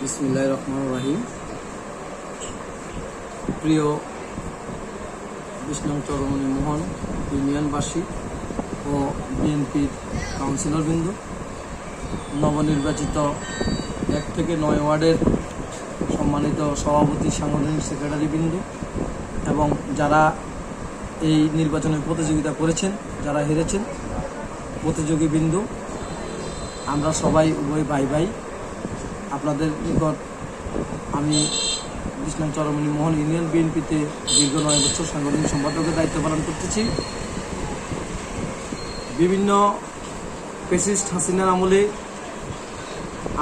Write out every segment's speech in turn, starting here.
বিসমিল্লাহ রহমান রাহিম। প্রিয় বিষ্ণু চরমণি মোহন, ইউনিয়নবাসী ও বিএনপির কাউন্সিলরবৃন্দ, নবনির্বাচিত এক থেকে নয় ওয়ার্ডের সম্মানিত সভাপতি, সাংগঠনিক সেক্রেটারিবৃন্দ এবং যারা এই নির্বাচনে প্রতিযোগিতা করেছেন, যারা হেরেছেন, প্রতিযোগীবৃন্দ, আমরা সবাই উভয় ভাই ভাই আপনাদের নিকট আমি ইসলাম চরমণি মোহন ইউনিয়ন বিএনপিতে দীর্ঘ নয় বছর সাংগঠনিক সম্পাদকের দায়িত্ব পালন করতেছি। বিভিন্ন পেসিস্ট হাসিনার আমলে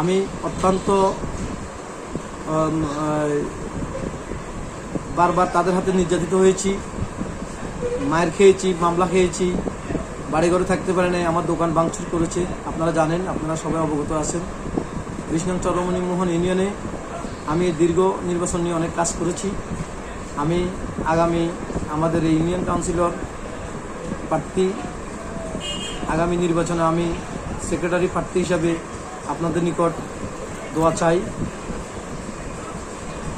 আমি অত্যন্ত বারবার তাদের হাতে নির্যাতিত হয়েছি। মায়ের খেয়েছি, মামলা খেয়েছি বাড়ি ঘরে থাকতে পারে নাই, আমার দোকান ভাঙচুর করেছে। আপনারা জানেন, আপনারা সবাই অবগত আছেন। বিষ্ণু চরমণি মোহন ইউনিয়নে আমি দীর্ঘ নির্বাচন নিয়ে অনেক কাজ করেছি। আমি আগামী আমাদের এই ইউনিয়ন কাউন্সিলর প্রার্থী, আগামী নির্বাচনে আমি সেক্রেটারি প্রার্থী হিসাবে আপনাদের নিকট দোয়া চাই।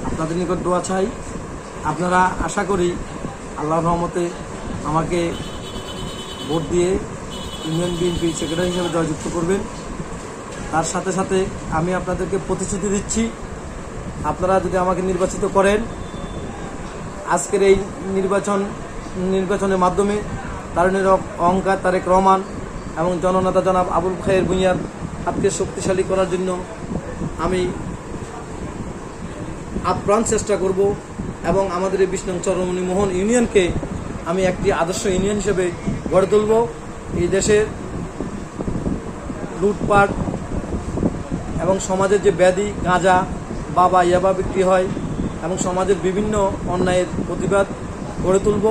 আপনাদের নিকট দোয়া চাই। আপনারা আশা করি আল্লাহর রহমতে আমাকে ভোট দিয়ে ইউনিয়ন বিএনপি সেক্রেটারি হিসেবে জয়যুক্ত করবেন। তার সাথে সাথে আমি আপনাদেরকে প্রতিশ্রুতি দিচ্ছি, আপনারা যদি আমাকে নির্বাচিত করেন, আজকের এই নির্বাচন, নির্বাচনের মাধ্যমে তারুণের অহংকার তারেক রহমান এবং জননেতা জনাব আবুল খায়ের ভুঁইয়ার হাতকে শক্তিশালী করার জন্য আমি আপ্রাণ চেষ্টা করব এবং আমাদের এই বিষ্ণু চরমণি মোহন ইউনিয়নকে আমি একটি আদর্শ ইউনিয়ন হিসেবে গড়ে তুলব। এই দেশের লুটপাট এবং সমাজের যে ব্যাধি, গাঁজা, বাবা, ইয়াবা বিক্রি হয় এবং সমাজের বিভিন্ন অন্যায়ের প্রতিবাদ গড়ে তুলব।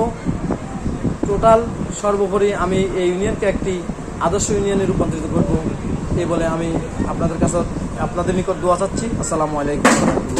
টোটাল সর্বোপরি আমি এই ইউনিয়নকে একটি আদর্শ ইউনিয়নে রূপান্তরিত করব এই বলে আমি আপনাদের কাছে, আপনাদের নিকট দোয়া চাচ্ছি। আসসালামু আলাইকুম।